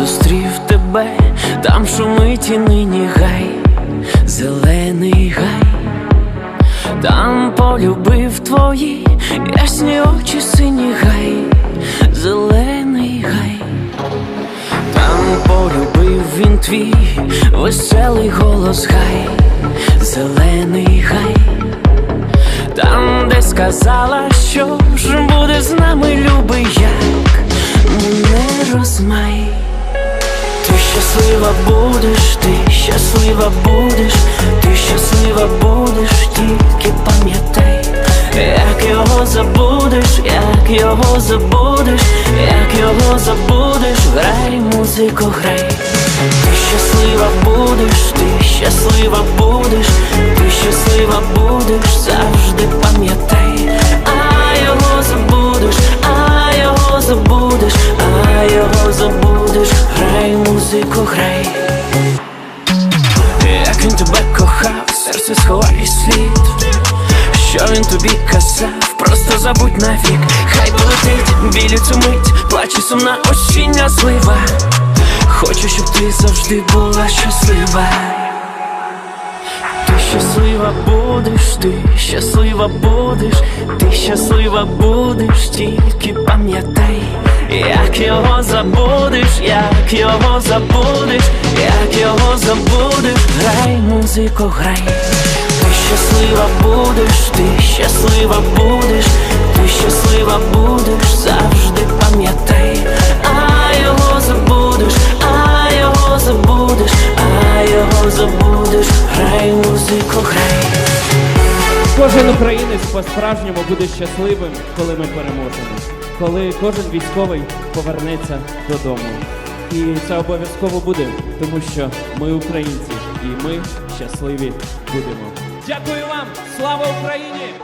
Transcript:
зустрів тебе, там шумить і нині гай, зелений гай, там полюбив твої ясні очі, сині гай, зелений гай, там полюбив він твій веселий голос гай, зелений гай. Там, де сказала, що щаслива будеш, ти щаслива будеш, ти щаслива будеш, тільки пам'ятай, як його забудеш, як його забудеш, як його забудеш, грай, музику, грай. Ти щаслива будеш, ти щаслива будеш, грай. Як він тебе кохав, серце сховай слід. Що він тобі казав, просто забудь навік, хай полетить білю цю мить, плаче сумна осіння злива. Хочу, щоб ти завжди була щаслива. Ти щаслива будеш, ти щаслива будеш, ти щаслива будеш, тільки пам'ятай, як його забудеш, його забудеш, як його забудеш, грай, музику, грай. Ти щаслива будеш, ти щаслива будеш, ти щаслива будеш, завжди пам'ятай, а його забудеш, а його забудеш, а його забудеш, грай, музику, грай. Кожен українець по-справжньому буде щасливим, коли ми переможемо, коли кожен військовий повернеться додому. І це обов'язково буде, тому що ми українці, і ми щасливі будемо. Дякую вам! Слава Україні!